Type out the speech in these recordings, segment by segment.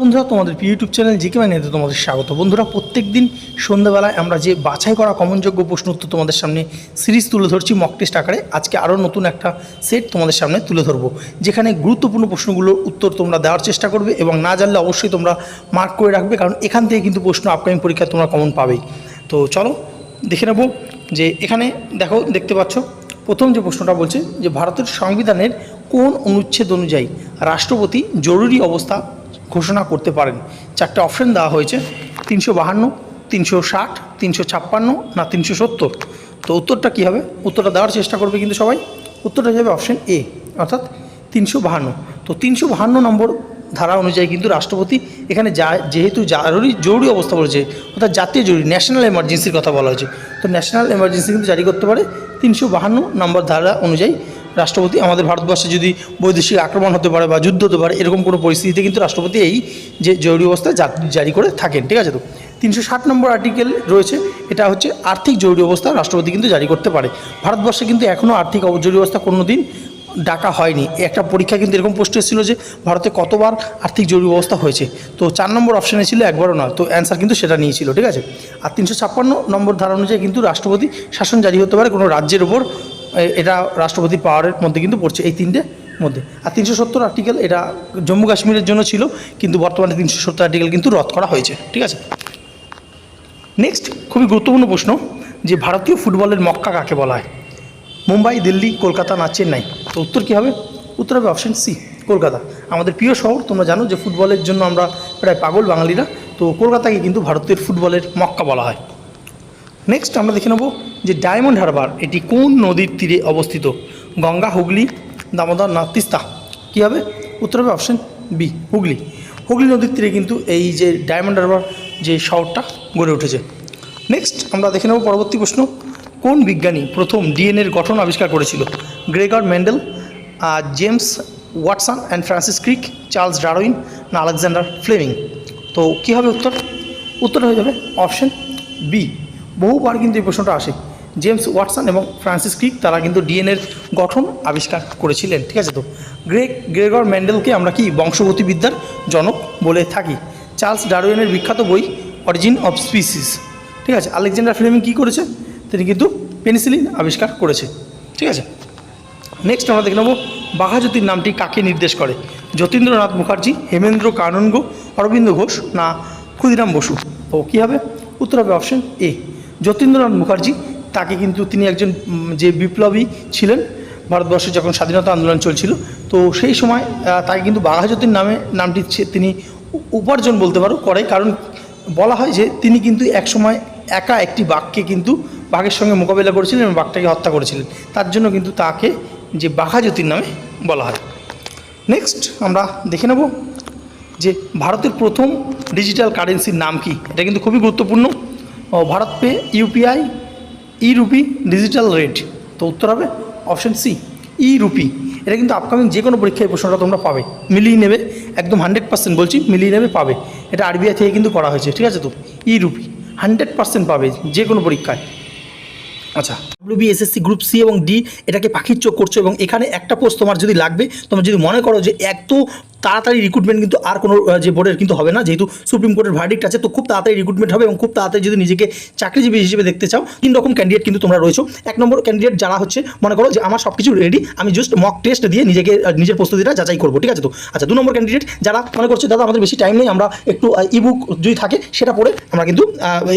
বন্ধুরা, তোমাদের YouTube channel GK মাইনেতে তোমাদের স্বাগত। বন্ধুরা প্রত্যেক দিন সন্ধ্যাবেলায় আমরা যে বাছাই করা কমনযোগ্য প্রশ্ন উত্তর তোমাদের সামনে সিরিজ তুলে ধরছি মক টেস্ট আকারে। আজকে আরও নতুন একটা সেট তোমাদের সামনে তুলে ধরবো, যেখানে গুরুত্বপূর্ণ প্রশ্নগুলোর উত্তর তোমরা দেওয়ার চেষ্টা করবে এবং না জানলে অবশ্যই তোমরা মার্ক করে রাখবে, কারণ এখান থেকে কিন্তু প্রশ্ন আপকামিং পরীক্ষায় তোমরা কমন পাবেই। তো চলো, দেখে নেব যে এখানে দেখো, দেখতে পাচ্ছ, প্রথম যে প্রশ্নটা বলছে যে, ভারতের সংবিধানের কোন অনুচ্ছেদ অনুযায়ী রাষ্ট্রপতি জরুরি অবস্থা ঘোষণা করতে পারেন। চারটে অপশন দেওয়া হয়েছে, তিনশো বাহান্ন, তিনশো ষাট, তিনশো ছাপ্পান্ন না তিনশো সত্তর। তো উত্তরটা কী হবে? উত্তরটা দেওয়ার চেষ্টা করবে কিন্তু সবাই। উত্তরটা যাবে অপশন এ অর্থাৎ তিনশো বাহান্ন। তো তিনশো বাহান্ন নম্বর ধারা অনুযায়ী কিন্তু রাষ্ট্রপতি এখানে যা, যেহেতু জরুরি জরুরি অবস্থা বলেছে, অর্থাৎ জাতীয় জরুরি ন্যাশনাল এমার্জেন্সির কথা বলা হয়েছে। তো ন্যাশনাল এমার্জেন্সি কিন্তু জারি করতে পারে। তিনশো বাহান্ন নম্বর ধারা অনুযায়ী রাষ্ট্রপতি, আমাদের ভারতবর্ষে যদি বৈদেশিক আক্রমণ হতে পারে বা যুদ্ধ হতে পারে, এরকম কোনো পরিস্থিতিতে কিন্তু রাষ্ট্রপতি এই যে জরুরি অবস্থা জারি করে থাকেন, ঠিক আছে তো? তিনশো ষাট নম্বর আর্টিকেল রয়েছে, এটা হচ্ছে আর্থিক জরুরি অবস্থা রাষ্ট্রপতি কিন্তু জারি করতে পারে। ভারতবর্ষে কিন্তু এখনও আর্থিক জরুরি অবস্থা কোনো দিন ডাকা হয়নি। একটা পরীক্ষা কিন্তু এরকম প্রশ্ন এসেছিল যে ভারতে কতবার আর্থিক জরুরি অবস্থা হয়েছে। তো চার নম্বর অপশানে ছিল একবারও নয়, তো অ্যান্সার কিন্তু সেটা নিয়েছিল, ঠিক আছে? আর তিনশো ছাপ্পান্ন নম্বর ধারা অনুযায়ী কিন্তু রাষ্ট্রপতি শাসন জারি হতে পারে কোনো রাজ্যের ওপর এটা রাষ্ট্রপতি পাওয়ারের মধ্যে কিন্তু পড়ছে, এই তিনটে মধ্যে। আর তিনশো সত্তর আর্টিকেল এটা জম্মু কাশ্মীরের জন্য ছিল, কিন্তু বর্তমানে তিনশো সত্তর আর্টিকেল কিন্তু রদ করা হয়েছে, ঠিক আছে? নেক্সট খুবই গুরুত্বপূর্ণ প্রশ্ন, যে ভারতীয় ফুটবলের মক্কা কাকে বলা হয়? মুম্বাই, দিল্লি, কলকাতা না চেন্নাই? তো উত্তর কী হবে? উত্তর হবে অপশান সি কলকাতা। আমাদের প্রিয় শহর, তোমরা জানো যে ফুটবলের জন্য আমরা প্রায় পাগল বাঙালিরা, তো কলকাতাকে কিন্তু ভারতের ফুটবলের মক্কা বলা হয়। নেক্সট আমরা দেখে নেব যে ডায়মন্ড হারবার এটি কোন নদীর তীরে অবস্থিত? গঙ্গা হুগলি দামোদর না তিস্তা কী হবে? উত্তর হবে অপশন বি হুগলি। হুগলি নদীর তীরে কিন্তু এই যে ডায়মন্ড হারবার যে শহরটা গড়ে উঠেছে। নেক্সট আমরা দেখে নেব পরবর্তী প্রশ্ন। কোন বিজ্ঞানী প্রথম ডিএনএর গঠন আবিষ্কার করেছিল? Gregor Mendel ah, James Watson and Francis Crick Charles Darwin না আলেকজান্ডার ফ্লেমিং? তো কী হবে উত্তর? উত্তর হয়ে যাবে অপশন বি বহুবার কিন্তু এই প্রশ্নটা আসে। জেমস ওয়াটসন এবং ফ্রান্সিস ক্রিক তারা কিন্তু ডিএনএর গঠন আবিষ্কার করেছিলেন, ঠিক আছে তো? গ্রেগ, গ্রেগর ম্যান্ডেলকে আমরা কি বংশগতিবিদ্যার জনক বলে থাকি? চার্লস ডারউইনের বিখ্যাত বই অরিজিন অফ স্পিসিস, ঠিক আছে? আলেকজান্ডার ফ্লেমিং কী করেছে? তিনি কিন্তু পেনিসিলিন আবিষ্কার করেছে, ঠিক আছে? নেক্সট আমরা দেখে নেব বাঘাজ্যোতির নামটি কাকে নির্দেশ করে? যতীন্দ্রনাথ মুখার্জি, হেমেন্দ্র কানন্গ অরবিন্দ ঘোষ না ক্ষুদিরাম বসু? তো কী হবে? উত্তর হবে অপশন এ যতীন্দ্রনাথ মুখার্জি, তাকে কিন্তু তিনি একজন যে বিপ্লবী ছিলেন, ভারতবর্ষে যখন স্বাধীনতা আন্দোলন চলছিল, তো সেই সময় তাকে কিন্তু বাঘাজ্যোতির নামে, নামটি তিনি উপার্জন বলতে পারো, করে। কারণ বলা হয় যে তিনি কিন্তু একসময় একা একটি বাঘকে কিন্তু বাঘের সঙ্গে মোকাবিলা করেছিলেন এবং বাঘটাকে হত্যা করেছিলেন। তার জন্য কিন্তু তাকে যে বাঘাজ্যোতির নামে বলা হয়। নেক্সট আমরা দেখে নেব যে ভারতের প্রথম ডিজিটাল কারেন্সির নাম কি? এটা কিন্তু খুবই গুরুত্বপূর্ণ। ও Bharat pe UPI e rupee, digital rate. তো উত্তর হবে অপশন সি, ই রুপি। এটা কিন্তু আপকামিং যে কোনো পরীক্ষায় প্রশ্নটা তোমরা পাবে। মিলিয়ে নেবে, একদম হান্ড্রেড পার্সেন্ট বলছি, মিলিয়ে নেবে, পাবে। এটা আরবিআই থেকে কিন্তু করা হয়েছে, ঠিক আছে তো? ই রুপি হান্ড্রেড পার্সেন্ট পাবে যে কোনো পরীক্ষায়। আচ্ছা ডব্লিউবি এসএসসি গ্রুপ সি এবং ডি এটাকে পাখির চোখ করছ এবং এখানে একটা পোস্ট তোমার যদি লাগবে, তোমরা যদি মনে করো যে এত তাড়াতাড়ি রিক্রুটমেন্ট কিন্তু আর কোনো যে বোর্ডের কিন্তু হবে না। যেহেতু সুপ্রিম কোর্টের ভার্ডিক্ট আছে, তো খুব তাড়াতাড়ি রিক্রুটমেন্ট হবে এবং খুব তাড়াতাড়ি যদি নিজেকে চাকরিজীবী হিসেবে দেখতে চাও, তিন রকম ক্যান্ডিডেট কিন্তু তোমরা রয়েছো। এক নম্বর ক্যান্ডিডেট যারা হচ্ছে, মনে করো যে আমার সব কিছু রেডি আমি জাস্ট মক টেস্ট দিয়ে নিজেকে নিজের প্রস্তুতিটা যাচাই করব, ঠিক আছে তো? আচ্ছা দু নম্বর ক্যান্ডিডেট যারা মনে করছে, দাদা, আমাদের বেশি টাইম নেই, আমরা একটু ইবুক যদি থাকে, সেটা পড়ে আমরা কিন্তু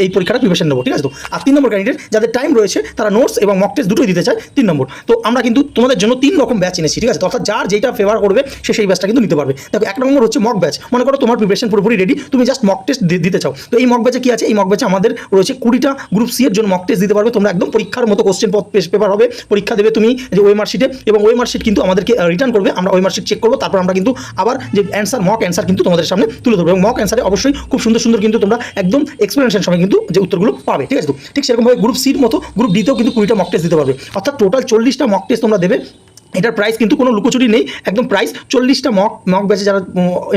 এই পরীক্ষাটা প্রিপারেশন নেব, ঠিক আছে তো? আর তিন নম্বর ক্যান্ডিডেট যাদের টাইম রয়েছে, তারা নোটস এবং মক টেস্ট দুটোই দিতে চায়, তিন নম্বর। তো আমরা কিন্তু তোমাদের জন্য তিন রকম ব্যাচ এনেছি, ঠিক আছে অর্থাৎ যার যেটা ফেভার করবে, সে সেই ব্যাচটা কিন্তু নিতে পারবে। দেখো এক নম্বর হচ্ছে মক ব্যাচ মনে করো তোমার প্রিপারেশন পুরোপুরি রেডি তুমি জাস্ট মক টেস্ট দিতে চাও। তো এই মক ব্যাচে কি আছে? এই মক ব্যাচে আমাদের রয়েছে কুড়িটা গ্রুপ সি এর জন্য মক টেস্ট দিতে পারবে। তোমরা একদম পরীক্ষার মতো কোশ্চেন পেপার হবে। পরীক্ষা দেবে তুমি যে ওই মার্কশিটে এবং ওই মার্কশিট কিন্তু আমাদেরকে রিটার্ন করবে। আমরা ওই মার্কশিট চেক করব। তারপর আমরা কিন্তু আবার যে অ্যান্সার মক অ্যান্সার কিন্তু তোমাদের সামনে তুলে ধরবো। এবং মক অ্যান্সারে অবশ্যই খুব সুন্দর সুন্দর কিন্তু তোমরা একদম এক্সপ্লেনেশন সময় কিন্তু যে উত্তরগুলো পাবে। ঠিক আছে তো? ঠিক সেরকমভাবে গ্রুপ সির মতো গ্রুপ ডিতেও কিন্তু কুড়িটা মক টেস্ট দিতে পারবে। অর্থাৎ টোটাল চল্লিশটা মক টেস্ট তোমরা দেবে। এটার প্রাইস কিন্তু কোনো লুকোচুরি নেই। একদম প্রাইস চল্লিশটা মক মক ব্যাচে যারা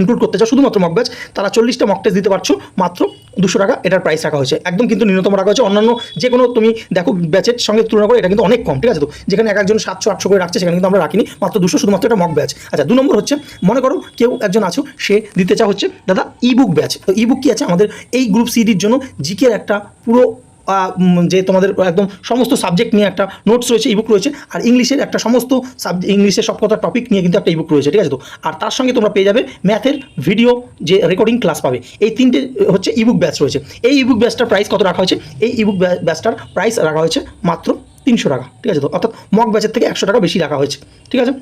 ইনক্লুড করতে চাও, শুধুমাত্র মক ব্যাচ তারা চল্লিশটা মক টেস্ট দিতে পারছ, মাত্র দুশো টাকা এটার প্রাইস রাখা হয়েছে। একদম কিন্তু ন্যূনতম রাখা হয়েছে। অন্যান্য যে কোনো তুমি দেখো ব্যাচের সঙ্গে তুলনা করে, এটা কিন্তু অনেক কম, ঠিক আছে তো? যেখানে এক একজন সাতশো, আটশো করে রাখছে, সেখানে কিন্তু আমরা রাখিনি। মাত্র দুশো শুধুমাত্র এটা মক ব্যাচ আচ্ছা দু নম্বর হচ্ছে, মনে করো কেউ একজন আছো, সে দিতে চা হচ্ছে, দাদা ইবুক ব্যাচ তো ইবুক কি আছে? আমাদের এই গ্রুপ সিডির জন্য জিকের একটা পুরো যে তোমাদের একদম সমস্ত সাবজেক্ট নিয়ে একটা নোটস রয়েছে ইবুক রয়েছে, আর ইংলিশের একটা সমস্ত সাবজেক্ট ইংলিশের সব কথা টপিক নিয়ে কিন্তু একটা ইবুক রয়েছে, ঠিক আছে তো? আর তার সঙ্গে তোমরা পেয়ে যাবে ম্যাথের ভিডিও যে রেকর্ডিং ক্লাস পাবে। এই তিনটে হচ্ছে ইবুক ব্যাচ রয়েছে। এই ইবুক ব্যাচটার প্রাইস কত রাখা হয়েছে? এই ইবুক ব্যাচটার প্রাইস রাখা হয়েছে মাত্র তিনশো টাকা, ঠিক আছে তো? অর্থাৎ মক ব্যাচের থেকে একশো টাকা বেশি রাখা হয়েছে, ঠিক আছে?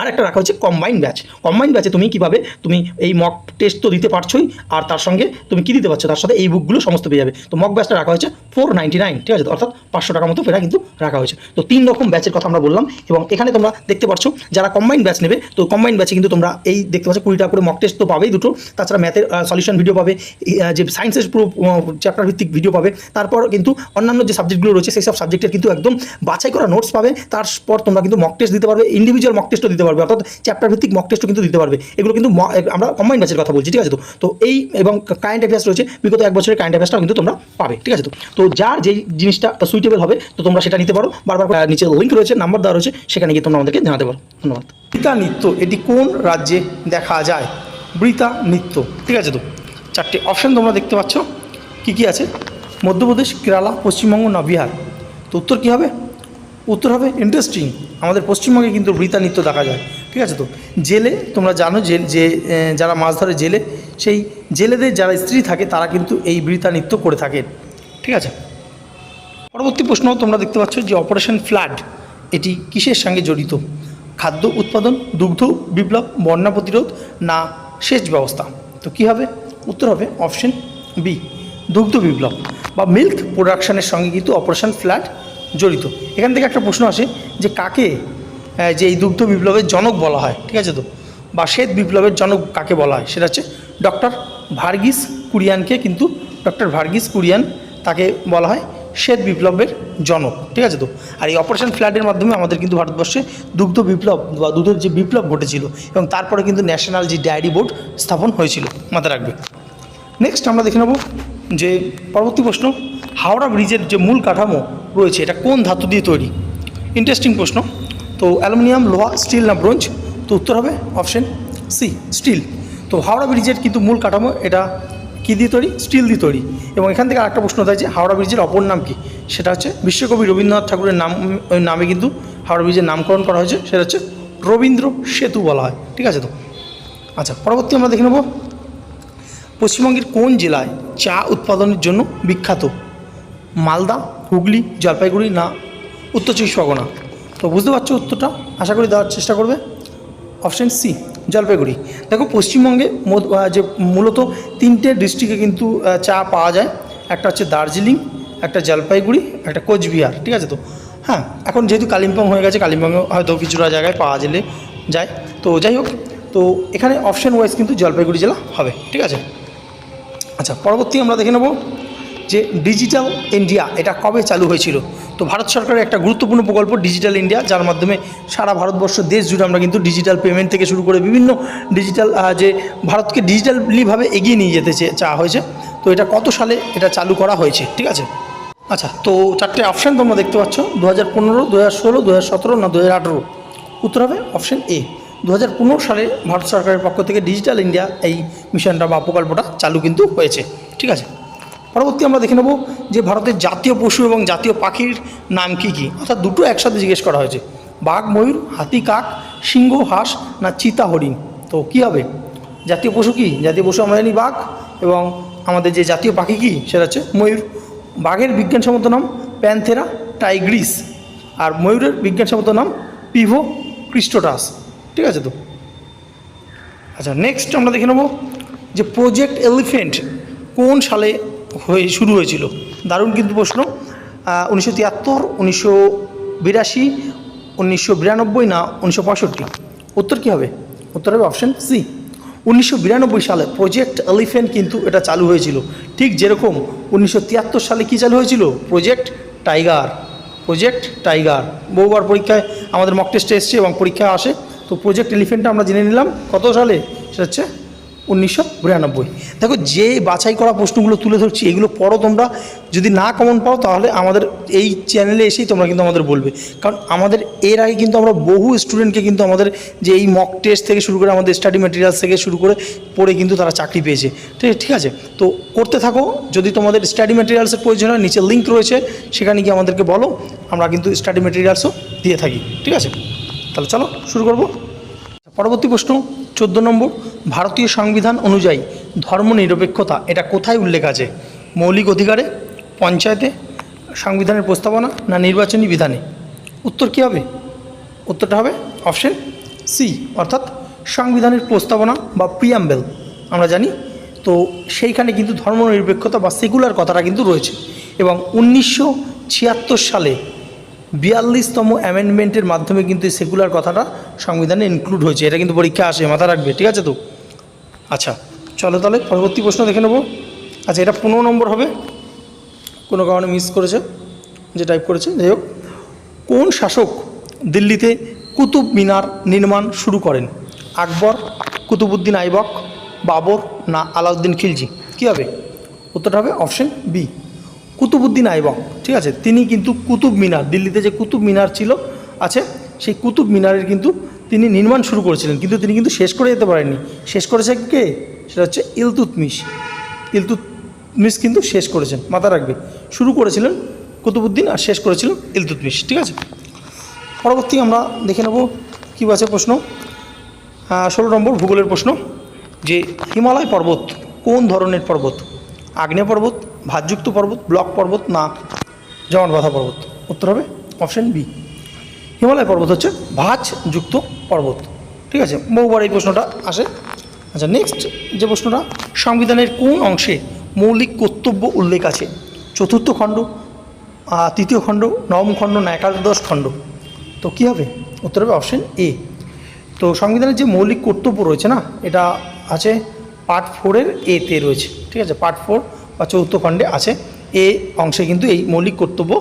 আর একটা রাখা হচ্ছে কম্বাইন ব্যাচ কম্বাইন ব্যাচে তুমি কীভাবে, তুমি এই মক টেস্ট তো দিতে পারছোই, আর তার সঙ্গে তুমি কি দিতে পারছ? তার সাথে এই বুকগুলো সমস্ত পেয়ে যাবে। তো মক ব্যাচটা রাখা হয়েছে ফোর নাইন ঠিক আছে? অর্থাৎ পাঁচশো টাকার মতো ফেরা কিন্তু রাখা হয়েছে। তো তিন রকম ব্যাচের কথা আমরা বললাম, এবং এখানে তোমরা দেখতে পাচ্ছ যারা কম্বাইন ব্যাচ নেবে, তো কম্বাইন ব্যাচে কিন্তু তোমরা এই দেখতে পাচ্ছ কুড়ি টাকা করে মক টেস্ট তো পাবেই দুটো। তাছাড়া ম্যাথের সলিউশন ভিডিও পাবে যে সায়েন্সের পুরো চ্যাপ্টার ভিত্তিক ভিডিও পাবে। তারপর কিন্তু অন্যান্য যে সাবজেক্টগুলো রয়েছে, সেই সব সাবজেক্টের কিন্তু একদম বাছাই করা নোটস পাবে। তারপর তোমরা কিন্তু মক টেস্ট দিতে পারবে ইন্ডিভিজুয়াল মক টেস্টও দিতে অর্থাৎ চ্যাপ্টার ভিত্তিক মক টেস্টও কিন্তু দিতে পারবে। এগুলো কিন্তু আমরা কম্বাইন ব্যাচের কথা বলছি, ঠিক আছে তো? তো এই এবং কারেন্ট অ্যাফেয়ার্স রয়েছে, বিগত এক বছরের কারেন্ট অ্যাফেয়ার্সটাও কিন্তু তোমরা পাবে, ঠিক আছে তো? তো যার যেই জিনিসটা সুইটেবল হবে, তো তোমরা সেটা নিতে পারো। বারবার নিচে লিঙ্ক রয়েছে নাম্বার দেওয়া রয়েছে, সেখানে গিয়ে তোমরা আমাদেরকে জানাতে পারো। ধন্যবাদ। বৃতা নৃত্য, এটি কোন রাজ্যে দেখা যায়? বৃতা নৃত্য, ঠিক আছে তো? চারটে অপশন তোমরা দেখতে পাচ্ছ। কি কি আছে? মধ্যপ্রদেশ, কেরালা, পশ্চিমবঙ্গ না বিহার? তো উত্তর কী হবে? উত্তর হবে ইন্টারেস্টিং আমাদের পশ্চিমবঙ্গে কিন্তু বৃতা নৃত্য দেখা যায়। ঠিক আছে তো? জেলে, তোমরা জানো যে যে যারা মাছ ধরে জেলে, সেই জেলেদের যারা স্ত্রী থাকে, তারা কিন্তু এই বৃতা নৃত্য করে থাকেন ঠিক আছে? পরবর্তী প্রশ্ন, তোমরা দেখতে পাচ্ছ যে অপারেশন ফ্লাড এটি কিসের সঙ্গে জড়িত? খাদ্য উৎপাদন, দুগ্ধ, বিপ্লব, বন্যা প্রতিরোধ না সেচ ব্যবস্থা? তো কী হবে? উত্তর হবে অপশন বি, দুগ্ধ বিপ্লব বা মিল্ক প্রোডাকশনের সঙ্গে কিন্তু অপারেশন ফ্ল্যাট জড়িত। এখান থেকে একটা প্রশ্ন আসে যে কাকে যে এই দুগ্ধ বিপ্লবের জনক বলা হয়, ঠিক আছে তো? বা শ্বেত বিপ্লবের জনক কাকে বলা হয়? সেটা হচ্ছে ডক্টর ভার্গিস কুরিয়ানকে কিন্তু ডক্টর ভার্গিস কুরিয়ান তাকে বলা হয় শ্বেত বিপ্লবের জনক, ঠিক আছে তো? আর এই অপারেশন ফ্ল্যাটের মাধ্যমে আমাদের কিন্তু ভারতবর্ষে দুগ্ধ বিপ্লব বা দুধের যে বিপ্লব ঘটেছিল এবং তারপরে কিন্তু ন্যাশনাল যে ডায়েরি বোর্ড স্থাপন হয়েছিল, মাথায় রাখবে। নেক্সট আমরা দেখে নেব যে পরবর্তী প্রশ্ন হাওড়া ব্রিজের যে মূল কাঠামো রয়েছে, এটা কোন ধাতু দিয়ে তৈরি? ইন্টারেস্টিং প্রশ্ন। তো অ্যালুমিনিয়াম, লোহা, স্টিল না ব্রোঞ্জ? তো উত্তর হবে অপশন সি, স্টিল। তো হাওড়া ব্রিজের কিন্তু মূল কাঠামো, এটা কী দিয়ে তৈরি? স্টিল দিয়ে তৈরি। এবং এখান থেকে আরেকটা প্রশ্ন থাকে যে হাওড়া ব্রিজের অপর নাম কি? সেটা হচ্ছে বিশ্বকবি রবীন্দ্রনাথ ঠাকুরের নাম নামে কিন্তু হাওড়া ব্রিজের নামকরণ করা হয়েছে। সেটা হচ্ছে রবীন্দ্র সেতু বলা হয়। ঠিক আছে তো? আচ্ছা পরবর্তী আমরা দেখে নেব। পশ্চিমবঙ্গের কোন জেলায় চা উৎপাদনের জন্য বিখ্যাত? মালদা, হুগলি, জলপাইগুড়ি না উত্তর চব্বিশ পরগনা? তো বুঝতে পারছ উত্তরটা? আশা করি দেওয়ার চেষ্টা করবে। Option C, Jalpaiguri. দেখো পশ্চিমবঙ্গে যে মূলত তিনটে ডিস্ট্রিক্টে কিন্তু চা পাওয়া যায়। একটা হচ্ছে দার্জিলিং, একটা জলপাইগুড়ি, একটা কোচবিহার, ঠিক আছে তো? হ্যাঁ এখন যেহেতু কালিম্পং হয়ে গেছে, কালিম্পংয়ে হয়তো কিছুটা জায়গায় পাওয়া গেলে যায়। তো যাই হোক, তো এখানে অপশান ওয়াইজ কিন্তু জলপাইগুড়ি জেলা হবে, ঠিক আছে? আচ্ছা পরবর্তী আমরা দেখে নেব। যে ডিজিটাল ইন্ডিয়া, এটা কবে চালু হয়েছিল? তো ভারত সরকারের একটা গুরুত্বপূর্ণ প্রকল্প ডিজিটাল ইন্ডিয়া, যার মাধ্যমে সারা ভারতবর্ষ দেশ জুড়ে আমরা কিন্তু ডিজিটাল পেমেন্ট থেকে শুরু করে বিভিন্ন ডিজিটাল যে ভারতকে ডিজিটালিভাবে এগিয়ে নিয়ে যেতে চাওয়া হয়েছে। তো এটা কত সালে এটা চালু করা হয়েছে? ঠিক আছে? আচ্ছা তো চারটে অপশান তোমরা দেখতে পাচ্ছ। দু হাজার পনেরো দু হাজার ষোলো দু হাজার সতেরো না দু হাজার আঠেরো? উত্তর হবে অপশান এ। দু হাজার পনেরো সালে ভারত সরকারের পক্ষ থেকে ডিজিটাল ইন্ডিয়া এই মিশনটা বা প্রকল্পটা চালু কিন্তু হয়েছে। ঠিক আছে? পরবর্তী আমরা দেখে নেব যে ভারতের জাতীয় পশু এবং জাতীয় পাখির নাম কি কি। অর্থাৎ দুটো একসাথে জিজ্ঞেস করা হয়েছে। বাঘ, ময়ূর, হাতি, কাক, সিংহ, হাঁস না চিতা, হরিণ। তো কী হবে? জাতীয় পশু কি? জাতীয় পশু আমরা জানি বাঘ এবং আমাদের যে জাতীয় পাখি কি, সেটা হচ্ছে ময়ূর। বাঘের বিজ্ঞানসম্মত নাম প্যান্থেরা টাইগ্রিস আর ময়ূরের বিজ্ঞানসম্মত নাম পিভো ক্রিস্টোটাস। ঠিক আছে তো? আচ্ছা নেক্সট আমরা দেখে নেব যে প্রজেক্ট এলিফেন্ট কোন সালে হয়ে শুরু হয়েছিল। দারুণ কিন্তু প্রশ্ন। উনিশশো তিয়াত্তর, উনিশশো বিরাশি, উনিশশো বিরানব্বই না উনিশশো পঁয়ষট্টি? উত্তর কী হবে? উত্তর হবে অপশান সি উনিশশো বিরানব্বই সালে প্রজেক্ট এলিফেন্ট কিন্তু এটা চালু হয়েছিল। ঠিক যেরকম উনিশশো তিয়াত্তর সালে কী চালু হয়েছিল? প্রজেক্ট টাইগার প্রজেক্ট টাইগার বহুবার পরীক্ষায় আমাদের মক টেস্টে এসছে এবং পরীক্ষায় আসে। তো প্রজেক্ট এলিফেন্টটা আমরা জেনে নিলাম। কত সালে? সেটা হচ্ছে উনিশশো বিরানব্বই। দেখো, যে বাছাই করা প্রশ্নগুলো তুলে ধরছি, এগুলো পড়ো তোমরা। যদি না কমন পাও, তাহলে আমাদের এই চ্যানেলে এসেই তোমরা কিন্তু আমাদের বলবে। কারণ আমাদের, এর আগে কিন্তু আমরা বহু স্টুডেন্টকে কিন্তু আমাদের যে এই মক টেস্ট থেকে শুরু করে, আমাদের স্টাডি ম্যাটেরিয়ালস থেকে শুরু করে, পড়ে কিন্তু তারা চাকরি পেয়েছে। ঠিক ঠিক আছে? তো করতে থাকো। যদি তোমাদের স্টাডি ম্যাটেরিয়ালসের প্রয়োজন হয়, নিচে লিঙ্ক রয়েছে, সেখানে গিয়ে আমাদেরকে বলো। আমরা কিন্তু স্টাডি ম্যাটেরিয়ালসও দিয়ে থাকি। ঠিক আছে? তাহলে চলো, শুরু করব। পরবর্তী প্রশ্ন, চোদ্দ নম্বর। ভারতীয় সংবিধান অনুযায়ী ধর্মনিরপেক্ষতা, এটা কোথায় উল্লেখ আছে? মৌলিক অধিকারে, পঞ্চায়েতে, সংবিধানের প্রস্তাবনা না নির্বাচনী বিধানে? উত্তর কী হবে? উত্তরটা হবে অপশন সি অর্থাৎ সংবিধানের প্রস্তাবনা বা প্রিয়াম্বেল আমরা জানি। তো সেইখানে কিন্তু ধর্মনিরপেক্ষতা বা সেকুলার কথাটা কিন্তু রয়েছে। এবং উনিশশো ছিয়াত্তর সালে বিয়াল্লিশতম অ্যামেন্ডমেন্টের মাধ্যমে কিন্তু এই সেকুলার কথাটা সংবিধানে ইনক্লুড হয়েছে। এটা কিন্তু পরীক্ষা আসে মাথা রাখবে, ঠিক আছে তো? আচ্ছা চলো তাহলে পরবর্তী প্রশ্ন দেখে নেব। আচ্ছা এটা পনেরো নম্বর হবে। কোনো কারণে মিস করেছে, যে টাইপ করেছে। যাই হোক, কোন শাসক দিল্লিতে কুতুব মিনার নির্মাণ শুরু করেন? আকবর কুতুবুদ্দিন আইবক, বাবর না আলাউদ্দিন খিলজি? কী হবে? উত্তরটা হবে অপশন বি কুতুবুদ্দিন আইবক, ঠিক আছে? তিনি কিন্তু কুতুব মিনার, দিল্লিতে যে কুতুব মিনার ছিল, আছে, সেই কুতুব মিনারের কিন্তু তিনি নির্মাণ শুরু করেছিলেন, কিন্তু তিনি কিন্তু শেষ করে যেতে পারেননি। শেষ করেছে কে? সেটা হচ্ছে ইলতুতমিশ। ইলতুতমিশ কিন্তু শেষ করেছেন মাথা রাখবে। শুরু করেছিলেন কুতুবুদ্দিন আর শেষ করেছিলেন ইলতুতমিশ, ঠিক আছে? পরবর্তী আমরা দেখে নেব কী আছে প্রশ্ন। ষোলো নম্বর ভূগোলের প্রশ্ন, যে হিমালয় পর্বত কোন ধরনের পর্বত? আগ্নেয় পর্বত, ভাতযুক্ত পর্বত, ব্লক পর্বত না জমাট বাঁধা পর্বত? উত্তর হবে অপশন বি। হিমালয় পর্বত হচ্ছে ভাঁজযুক্ত পর্বত। ঠিক আছে, বহুবার এই প্রশ্নটা আসে। আচ্ছা নেক্সট যে প্রশ্নটা, সংবিধানের কোন অংশে মৌলিক কর্তব্য উল্লেখ আছে? চতুর্থ খণ্ড তৃতীয় খণ্ড, নবম খণ্ড না একাদশ খণ্ড? তো কী হবে? উত্তর হবে অপশন এ তো সংবিধানের যে মৌলিক কর্তব্য রয়েছে না, এটা আছে পার্ট ফোরের এতে রয়েছে। ঠিক আছে পার্ট ফোর বা চতুর্থ খণ্ডে আছে। এ অংশে কিন্তু এই মৌলিক কর্তব্য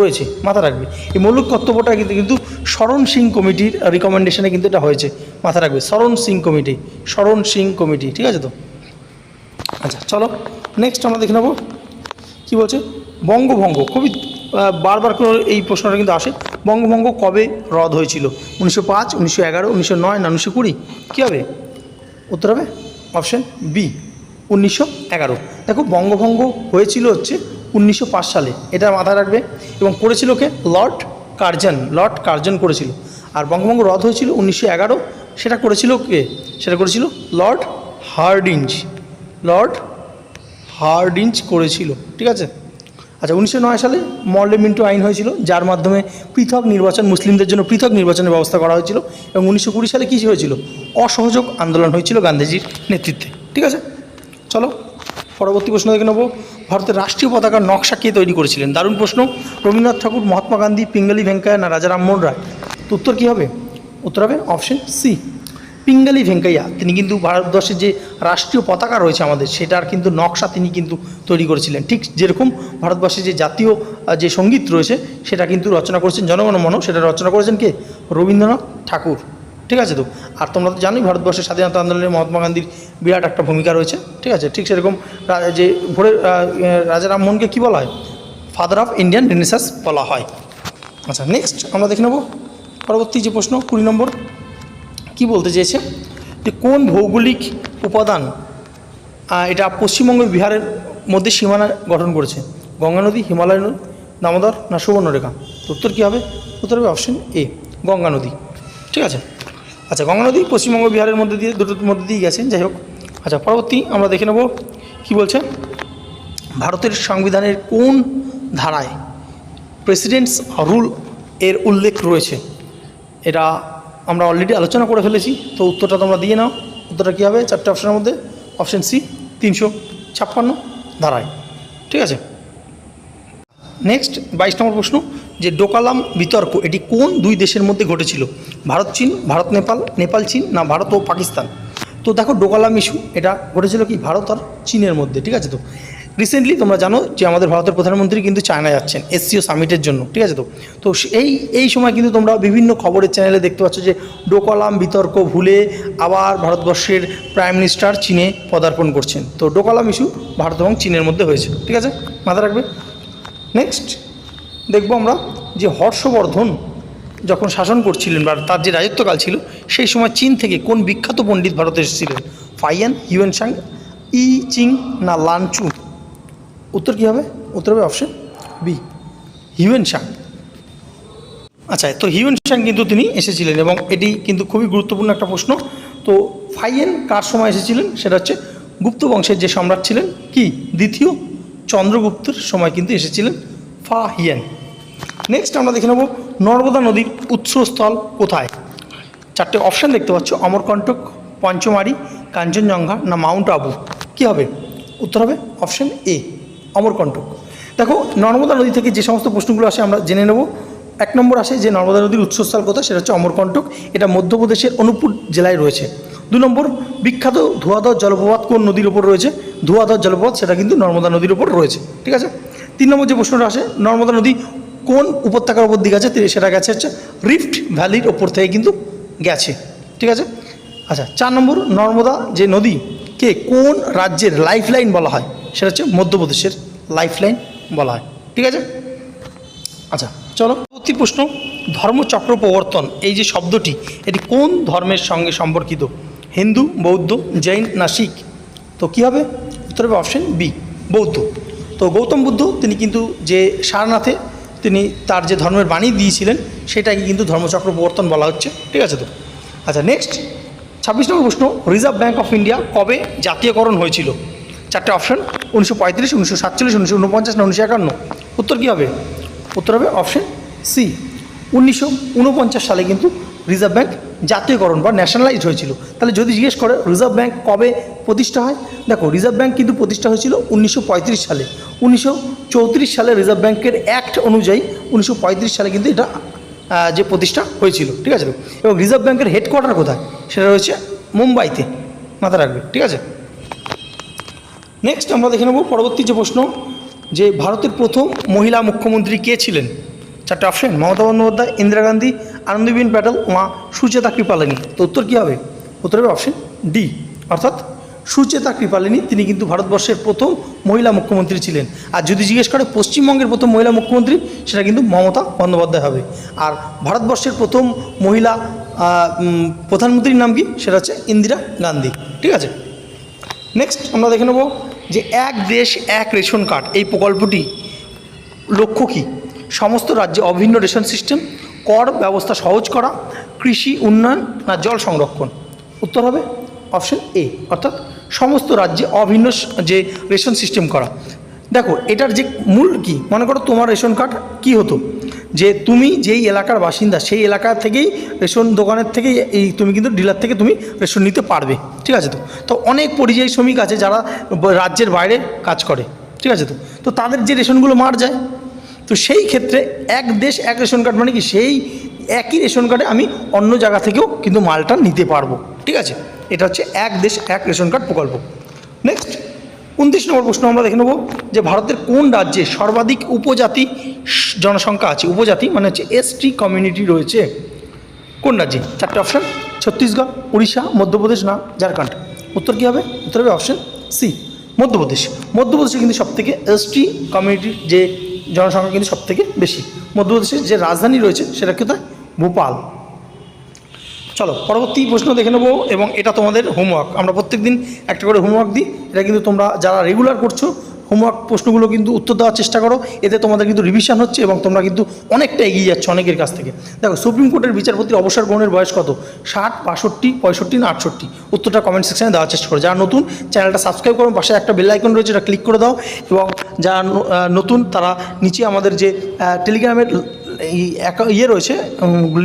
রয়েছে, মাথা রাখবে। এই মৌলিক কর্তব্যটা কিন্তু কিন্তু শরণ সিং কমিটির রিকমেন্ডেশনে কিন্তু এটা হয়েছে, মাথা রাখবে। শরণ সিং কমিটি শরণ সিং কমিটি, ঠিক আছে তো? আচ্ছা চলো নেক্সট আমরা দেখে নেব, কী বলছে? বঙ্গভঙ্গ খুবই বারবার করে এই প্রশ্নটা কিন্তু আসে, বঙ্গভঙ্গ কবে রদ হয়েছিল? উনিশশো পাঁচ, উনিশশো এগারো, উনিশশো নয় না উনিশশো কুড়ি? কী হবে? উত্তর হবে অপশন বি, উনিশশো এগারো। দেখো, বঙ্গভঙ্গ হয়েছিল হচ্ছে উনিশশো পাঁচ সালে। এটা মাথায় রাখবে। এবং করেছিল কে? Lord Curzon. লর্ড কার্জন করেছিল। আর বঙ্গভঙ্গ রদ হয়েছিল উনিশশো এগারো। সেটা করেছিল কে? সেটা করেছিল লর্ড হার্ডিঞ্জ। লর্ড হার্ডিঞ্জ করেছিল। ঠিক আছে? আচ্ছা উনিশশো নয় সালে মর্লে মিন্টু আইন হয়েছিল, যার মাধ্যমে পৃথক নির্বাচন, মুসলিমদের জন্য পৃথক নির্বাচনের ব্যবস্থা করা হয়েছিল। এবং উনিশশো কুড়ি সালে কী হয়েছিল? অসহযোগ আন্দোলন হয়েছিল গান্ধীজির নেতৃত্বে। ঠিক আছে? চলো। পরবর্তী প্রশ্ন দেখে নেব। ভারতের রাষ্ট্রীয় পতাকার নকশা কে তৈরি করেছিলেন? দারুণ প্রশ্ন। রবীন্দ্রনাথ ঠাকুর, মহাত্মা গান্ধী, পিঙ্গালি ভেঙ্কাইয়া না, রাজা রামমোহন রায়? তো উত্তর কী হবে? উত্তর হবে অপশন সি পিঙ্গালি ভেঙ্কাইয়া, তিনি কিন্তু ভারতবর্ষের যে রাষ্ট্রীয় পতাকা রয়েছে আমাদের, সেটার কিন্তু নকশা তিনি কিন্তু তৈরি করেছিলেন। ঠিক যেরকম ভারতবর্ষের যে জাতীয় যে সংগীত রয়েছে, সেটা কিন্তু রচনা করেছেন জনগণ মন সেটা রচনা করেছেন কে? রবীন্দ্রনাথ ঠাকুর। ঠিক আছে তো? আর তোমরা তো জানোই ভারতবর্ষের স্বাধীনতা আন্দোলনে মহাত্মা গান্ধীর বিরাট একটা ভূমিকা রয়েছে, ঠিক আছে? ঠিক সেরকম যে ভোরের রাজা রামমোহনকে কী বলা হয়? ফাদার অফ ইন্ডিয়ান রেনেসাস বলা হয়। আচ্ছা নেক্সট আমরা দেখে নেব। পরবর্তী যে প্রশ্ন, কুড়ি নম্বর, কি বলতে চেয়েছে? যে কোন ভৌগোলিক উপাদান এটা পশ্চিমবঙ্গ বিহারের মধ্যে সীমানা গঠন করেছে? গঙ্গা নদী, হিমালয় নদী, দামোদর না সুবর্ণরেখা? উত্তর কী হবে? উত্তর হবে অপশন এ গঙ্গা নদী। ঠিক আছে? আচ্ছা গঙ্গা নদী পশ্চিমবঙ্গ, বিহারের মধ্যে দিয়ে, দুটোর মধ্যে দিয়ে গেছেন, যাই হোক। আচ্ছা পরবর্তী আমরা দেখে নেব কী বলছে। ভারতের সংবিধানের কোন ধারায় প্রেসিডেন্টস রুল এর উল্লেখ রয়েছে? এটা আমরা অলরেডি আলোচনা করে ফেলেছি, তো উত্তরটা তোমরা দিয়ে নাও। উত্তরটা কী হবে? চারটে অপশনের মধ্যে, অপশন সি, তিনশো ছাপ্পান্ন ধারায়। ঠিক আছে? নেক্সট বাইশ নম্বর প্রশ্ন। যে ডোকালাম বিতর্ক, এটি কোন দুই দেশের মধ্যে ঘটেছিল? ভারত চীন, ভারত নেপাল নেপাল চীন না ভারত ও পাকিস্তান? তো দেখো ডোকালাম ইস্যু এটা ঘটেছিল কি? ভারত আর চীনের মধ্যে, ঠিক আছে তো? রিসেন্টলি তোমরা জানো যে আমাদের ভারতের প্রধানমন্ত্রী কিন্তু চায়না যাচ্ছেন এসসিও সামিটের জন্য, ঠিক আছে তো? তো এই এই সময় কিন্তু তোমরা বিভিন্ন খবরের চ্যানেলে দেখতে পাচ্ছ যে ডোকালাম বিতর্ক ভুলে আবার ভারতবর্ষের প্রাইম মিনিস্টার চীনে পদার্পণ করছেন। তো ডোকালাম ইস্যু ভারত এবং চীনের মধ্যে হয়েছে ঠিক আছে? মাথা রাখবে? নেক্সট দেখব আমরা যে হর্ষবর্ধন যখন শাসন করছিলেন বা তার যে রাজত্বকাল ছিল, সেই সময় চীন থেকে কোন বিখ্যাত পণ্ডিত ভারতে এসেছিলেন? ফাইয়ান, হিউয়েন সাং, ই চিং না লানচু উত্তর কী হবে? উত্তর হবে অপশন বি হিউয়েন সাং। আচ্ছা তো হিউয়েন সাং কিন্তু তিনি এসেছিলেন এবং এটি কিন্তু খুবই গুরুত্বপূর্ণ একটা প্রশ্ন। তো ফাইয়েন কার সময় এসেছিলেন? সেটা হচ্ছে গুপ্ত বংশের যে সম্রাট ছিলেন, কি? দ্বিতীয় চন্দ্রগুপ্তের সময় কিন্তু এসেছিলেন। ফা হিয়েন নেক্সট আমরা দেখে নেব নর্মদা নদীর উৎসস্থল কোথায়? চারটে অপশান দেখতে পাচ্ছ, অমরকণ্টক, পঞ্চমারি, কাঞ্চনজঙ্ঘা না মাউন্ট আবু। কী হবে? উত্তর হবে অপশান এ অমরকণ্টক। দেখো, নর্মদা নদী থেকে যে সমস্ত প্রশ্নগুলো আসে আমরা জেনে নেব। এক নম্বর আসে যে নর্মদা নদীর উৎসস্থল কোথায়, সেটা হচ্ছে অমরকণ্টক। এটা মধ্যপ্রদেশের অনুপুর জেলায় রয়েছে। দু নম্বর, বিখ্যাত ধোয়াধর জলপ্রপাত কোন নদীর ওপর রয়েছে? ধোয়াধর জলপ্রপাত, সেটা কিন্তু নর্মদা নদীর ওপর রয়েছে। ঠিক আছে? তিন নম্বর যে প্রশ্নটা আসে, নর্মদা নদী কোন উপত্যকার ওপর দিকে আছে সেটা গেছে হচ্ছে রিফট ভ্যালির ওপর থেকে কিন্তু গেছে। ঠিক আছে? আচ্ছা চার নম্বর নর্মদা যে নদী, কে কোন রাজ্যের লাইফ লাইন বলা হয়? সেটা হচ্ছে মধ্যপ্রদেশের লাইফ লাইন বলা হয়। ঠিক আছে? আচ্ছা চলো। পরবর্তী প্রশ্ন ধর্মচক্র প্রবর্তন, এই যে শব্দটি, এটি কোন ধর্মের সঙ্গে সম্পর্কিত? হিন্দু, বৌদ্ধ, জৈন না শিখ? তো কী হবে? উত্তর হবে অপশন বি বৌদ্ধ। তো গৌতম বুদ্ধ, তিনি কিন্তু যে সারনাথে তিনি তার যে ধর্মের বাণী দিয়েছিলেন, সেটাকে কিন্তু ধর্মচক্র প্রবর্তন বলা হচ্ছে। ঠিক আছে তো? আচ্ছা নেক্সট ছাব্বিশ নম্বর প্রশ্ন রিজার্ভ ব্যাঙ্ক অফ ইন্ডিয়া কবে জাতীয়করণ হয়েছিল? চারটে অপশন উনিশশো পঁয়ত্রিশ, উনিশশো সাতচল্লিশ, উনিশশো উনপঞ্চাশ না উনিশশো একান্ন? উত্তর কী হবে? উত্তর হবে অপশন সি উনিশশো উনপঞ্চাশ সালে কিন্তু রিজার্ভ ব্যাঙ্ক জাতীয়করণ বা ন্যাশনালাইজড হয়েছিল। তাহলে যদি জিজ্ঞেস করে রিজার্ভ ব্যাঙ্ক কবে প্রতিষ্ঠা হয়? দেখো রিজার্ভ ব্যাঙ্ক কিন্তু প্রতিষ্ঠা হয়েছিল উনিশশো পঁয়ত্রিশ সালে। উনিশশো চৌত্রিশ সালে রিজার্ভ ব্যাঙ্কের অ্যাক্ট অনুযায়ী উনিশশো পঁয়ত্রিশ সালে কিন্তু এটা যে প্রতিষ্ঠা হয়েছিল, ঠিক আছে? এবং রিজার্ভ ব্যাঙ্কের হেডকোয়ার্টার কোথায়? সেটা রয়েছে মুম্বাইতে। মাথা রাখবে, ঠিক আছে? নেক্সট আমরা দেখে নেব পরবর্তী যে প্রশ্ন, যে ভারতের প্রথম মহিলা মুখ্যমন্ত্রী কে ছিলেন? চারটে অপশন মমতা বন্দ্যোপাধ্যায়, ইন্দিরা গান্ধী আনন্দীবেন প্যাটেল, মা সুচেতা কৃপালিনী। তো উত্তর কী হবে? উত্তর হবে অপশন ডি অর্থাৎ সুচেতা কৃপালিনী, তিনি কিন্তু ভারতবর্ষের প্রথম মহিলা মুখ্যমন্ত্রী ছিলেন। আর যদি জিজ্ঞেস করে পশ্চিমবঙ্গের প্রথম মহিলা মুখ্যমন্ত্রী, সেটা কিন্তু মমতা বন্দ্যোপাধ্যায় হবে। আর ভারতবর্ষের প্রথম মহিলা প্রধানমন্ত্রীর নাম কি? সেটা হচ্ছে ইন্দিরা গান্ধী। ঠিক আছে? নেক্সট আমরা দেখে নেব যে এক দেশ, এক রেশন কার্ড, এই প্রকল্পটি লক্ষ্য কী? সমস্ত রাজ্যে অভিন্ন রেশন সিস্টেম, কর ব্যবস্থা সহজ করা, কৃষি উন্নয়ন না জল সংরক্ষণ। উত্তর হবে অপশন এ, অর্থাৎ সমস্ত রাজ্যে অভিন্ন যে রেশন সিস্টেম করা। দেখো, এটার যে মূল কি? মনে করো তোমার রেশন কার্ড কি হতো? যে তুমি যেই এলাকার বাসিন্দা, সেই এলাকা থেকেই রেশন দোকানের থেকে এই তুমি কিন্তু ডিলার থেকে তুমি রেশন নিতে পারবে। ঠিক আছে তো? তো অনেক পরিযায়ী শ্রমিক আছে যারা রাজ্যের বাইরে কাজ করে। ঠিক আছে তো? তো তাদের যে রেশনগুলো মার যায় তো সেই ক্ষেত্রে এক দেশ এক রেশন কার্ড মানে কি? সেই একই রেশন কার্ডে আমি অন্য জায়গা থেকেও কিন্তু মালটা নিতে পারব। ঠিক আছে? এটা হচ্ছে এক দেশ এক রেশন কার্ড প্রকল্প। নেক্সট উনত্রিশ নম্বর প্রশ্ন আমরা দেখে নেব যে ভারতের কোন রাজ্যে সর্বাধিক উপজাতি জনসংখ্যা আছে? উপজাতি মানে হচ্ছে এসটি কমিউনিটি রয়েছে। কোন রাজ্যে? চারটে অপশান ছত্তিশগড়, উড়িষ্যা, মধ্যপ্রদেশ না ঝাড়খণ্ড? উত্তর কী হবে? উত্তর হবে অপশান সি মধ্যপ্রদেশ। মধ্যপ্রদেশে কিন্তু সবথেকে এসটি কমিউনিটির যে জনসংখ্যা কিন্তু সবথেকে বেশি। মধ্যপ্রদেশের যে রাজধানী রয়েছে, সেটা কোথায় ভোপাল। চলো, পরবর্তী প্রশ্ন দেখে নেব এবং এটা তোমাদের হোমওয়ার্ক আমরা প্রত্যেক দিন একটা করে হোমওয়ার্ক দিই। এটা কিন্তু তোমরা যারা রেগুলার করছ হোমওয়ার্ক প্রশ্নগুলো কিন্তু উত্তর দেওয়ার চেষ্টা করো। এতে তোমাদের কিন্তু রিভিশন হচ্ছে এবং তোমরা কিন্তু অনেকটা এগিয়ে যাচ্ছ অনেকের কাছ থেকে। দেখো সুপ্রিম কোর্টের বিচারপতির অবসর গ্রহণের বয়স কত? ষাট, বাষট্টি, পঁয়ষট্টি না আটষট্টি? উত্তরটা কমেন্ট সেকশনে দেওয়ার চেষ্টা করো। যারা নতুন চ্যানেলটা সাবস্ক্রাইব করো, পাশে একটা বেল আইকন রয়েছে, এটা ক্লিক করে দাও এবং যারা নতুন, তারা নিচে আমাদের যে টেলিগ্রামের ইয়ে রয়েছে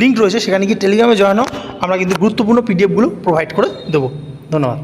লিঙ্ক রয়েছে, সেখানে গিয়ে টেলিগ্রামে জয়েন হও। আমরা কিন্তু গুরুত্বপূর্ণ পিডিএফগুলো প্রোভাইড করে দেবো। ধন্যবাদ।